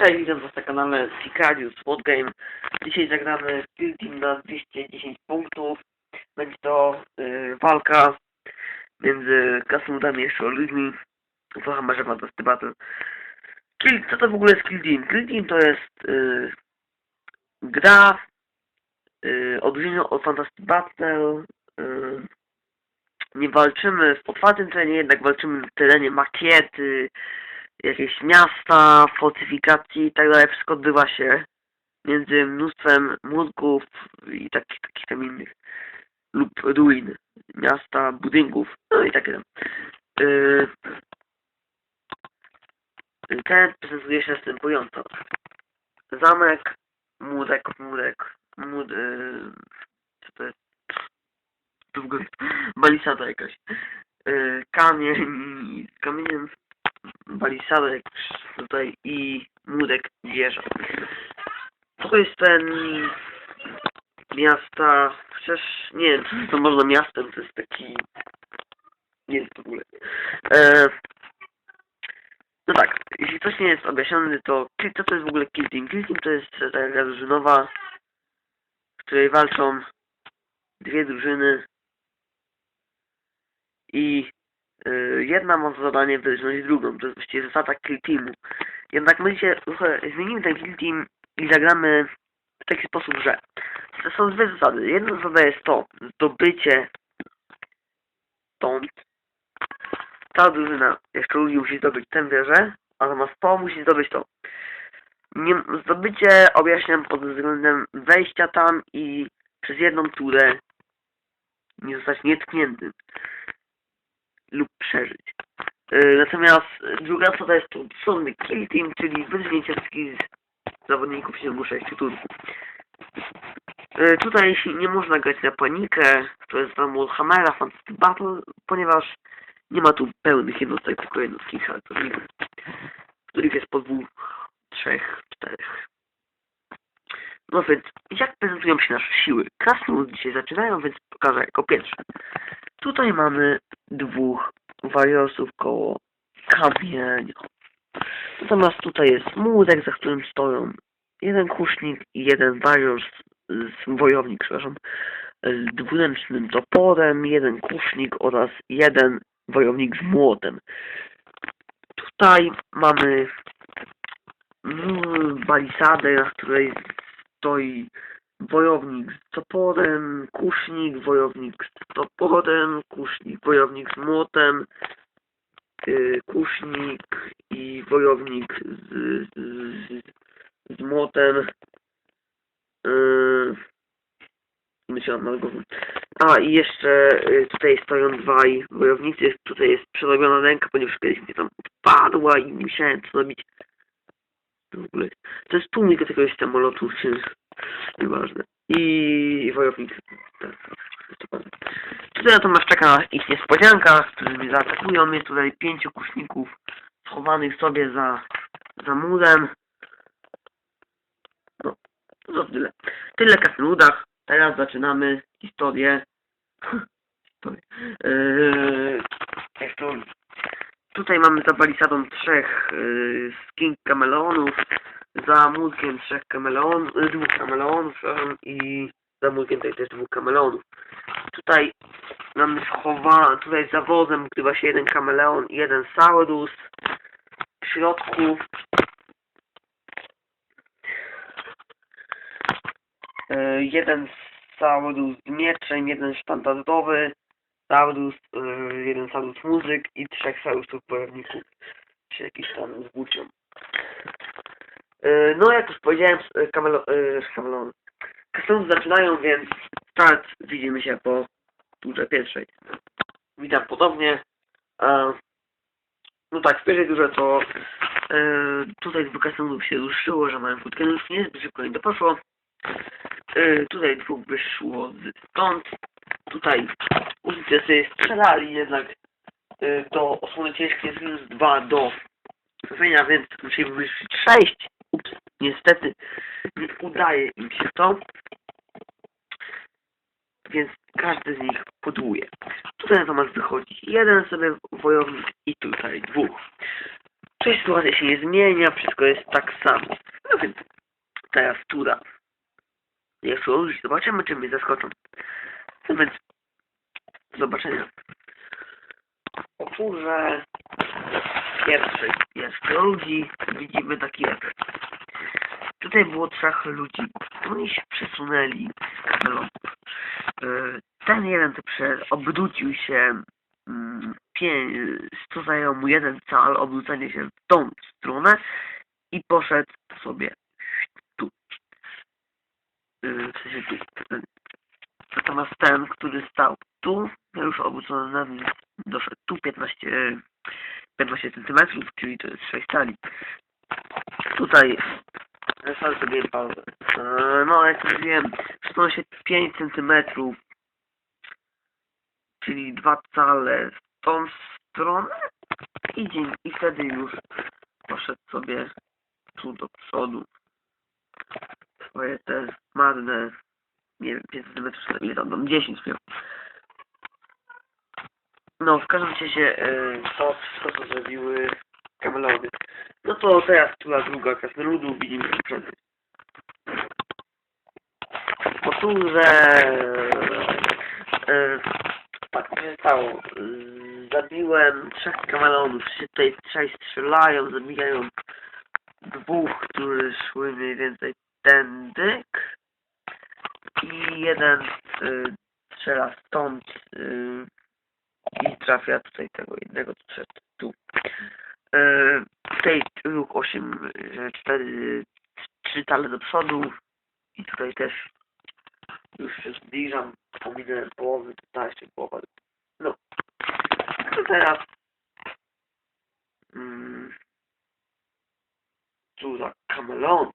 Cześć, witam was na kanale Sicarius Spot Game. Dzisiaj zagramy w Kill Team na 210 punktów. Będzie to y, walka między krasnoludami jeszcze ludźmi. Trochę może Fantasty Battle. Kill, co to w ogóle jest Kill Team? Kill Team to jest y, gra y, odróżniona od Fantasty Battle. Y, nie walczymy w otwartym terenie, jednak walczymy w terenie makiety, jakieś miasta, fortyfikacji i tak dalej, wszystko odbywa się między mnóstwem mózgów i takich, takich tam innych lub ruin miasta, budynków, no i takie tam. Yy, ten prezentuje się następująco. Zamek, murek, murek, mur, yy, co to jest? To w ogóle balisada jakaś. Yy, kamień, kamieniem balisadek tutaj i murek wieża. To jest ten miasta, chociaż nie wiem, to można miastem, to jest taki nie wiem w ogóle. E, no tak, jeśli coś nie jest objaśnione, to co to jest w ogóle Kill Team? Kill Team to jest taka drużynowa, w której walczą dwie drużyny i jedna ma za zadanie wyróżnić drugą. To jest właściwie zasada kill teamu. Jednak my dzisiaj trochę zmienimy ten kill team i zagramy w taki sposób, że to są dwie zasady. Jedna zasada jest to, zdobycie stąd. Ta drużyna jeszcze ludzi musi zdobyć tę wieżę, a zamiast to musi zdobyć to. Nie, zdobycie objaśniam pod względem wejścia tam i przez jedną turę nie zostać nietkniętym lub przeżyć. Yy, natomiast druga to jest to sądny kill team, czyli wyzwinięcie wszystkich zawodników w ciągu 6 turów. Tutaj nie można grać na panikę, to jest tam Warhammera, Fantasy Battle, ponieważ nie ma tu pełnych jednostek, tylko jednostki charakterników, których jest po dwóch, trzech, czterech. No więc, jak prezentują się nasze siły? Krasnolud dzisiaj zaczynają, więc pokażę jako pierwsze. Tutaj mamy dwóch warriosów koło kamienia. Natomiast tutaj jest murek, za którym stoją jeden kusznik i jeden warriors, wojownik, przepraszam, z dwuręcznym toporem, jeden kusznik oraz jeden wojownik z młotem. Tutaj mamy mm, balisadę, na której stoi wojownik z toporem, kusznik, wojownik z toporem, kusznik, wojownik z młotem, yy, kusznik i wojownik z, z, z młotem. Yy, myślałem na głowę. A i jeszcze yy, tutaj stoją dwaj wojownicy, tutaj jest przerobiona ręka, ponieważ kiedyś mi tam odpadła i musiałem to zrobić. To jest tłumik jakiegoś samolotu, czy Nieważne. I wojownik. Tak. Tutaj natomiast czeka ich niespodzianka, którzy mnie zaatakują. Jest tutaj pięciu kuszników schowanych sobie za, za murem. No, to tyle. Tyle kasnudach. Teraz zaczynamy historię. historię. Yy, jak to... Tutaj mamy za balisadą trzech yy, skin kameleonów za mózgiem trzech kameleonów, y, dwóch kameleonów, przepraszam, i za mózgiem tutaj też dwóch kameleonów. Tutaj mamy schowane, tutaj za wozem się jeden kameleon i jeden saurus. W środku y, jeden saurus z mieczem, jeden standardowy saurus, y, jeden saurus muzyk i trzech saurusów bojowników, czy jakiś tam z włócią. Yy, No, jak już powiedziałem, yy, kamelo, kamelon. Zaczynają, więc start widzimy się po turze pierwszej. Witam ponownie. E, No tak, w pierwszej turze to tutaj dwóch kamelonów się ruszyło, że mają krótkie nóżki, nie zbyt szybko im to poszło. Tutaj dwóch wyszło stąd. Tutaj ulicy sobie strzelali, jednak e, to osłony ciężkie jest minus 2 do trafienia, więc musieli wyszli 6. Ups, niestety nie udaje im się to. Więc każdy z nich podłuje. Tutaj natomiast wychodzi jeden sobie wojownik i tutaj dwóch. Tutaj sytuacja się nie zmienia, wszystko jest tak samo. No więc teraz tura. Ludzi, zobaczymy, czy mnie zaskoczą. No więc, do zobaczenia. O turze pierwszej jest ludzi, widzimy taki efekt. Tutaj było trzech ludzi. Oni się przesunęli z. Yy, Ten jeden to prze, obrócił się mm, to zajęło mu jeden cal, obrócenie się w tą stronę i poszedł sobie tu. Yy, W sensie tu. Natomiast ten, który stał tu, miał już obrócony na mnie, doszedł tu 15, 15 cm, czyli to jest 6 cali. Tutaj sam sobie pauzę. Eee, No, jak mówiłem, przesunął się 5 cm, czyli dwa cale w tą stronę i, dzień, i wtedy już poszedł sobie tu do przodu. Swoje te marne, nie wiem, 5 cm, czy ile tam, tam 10 miał. No, w każdym razie yy, to wszystko, co zrobiły kamelody. No to teraz tura druga krasnoludów, widzimy się przed. Po turze... Yy, tak się stało. Zabiłem trzech kamelodów, się tutaj trzej strzelają, zabijają dwóch, którzy szły mniej więcej tędyk i jeden yy, strzela stąd yy, i trafia tutaj tego jednego, co szedł tu. Yy, tutaj ruch 8, 4, 3 tale do przodu i tutaj też już się zbliżam, pominąłem połowy, tutaj jeszcze połowa. No, to teraz mm, tu za kamelon.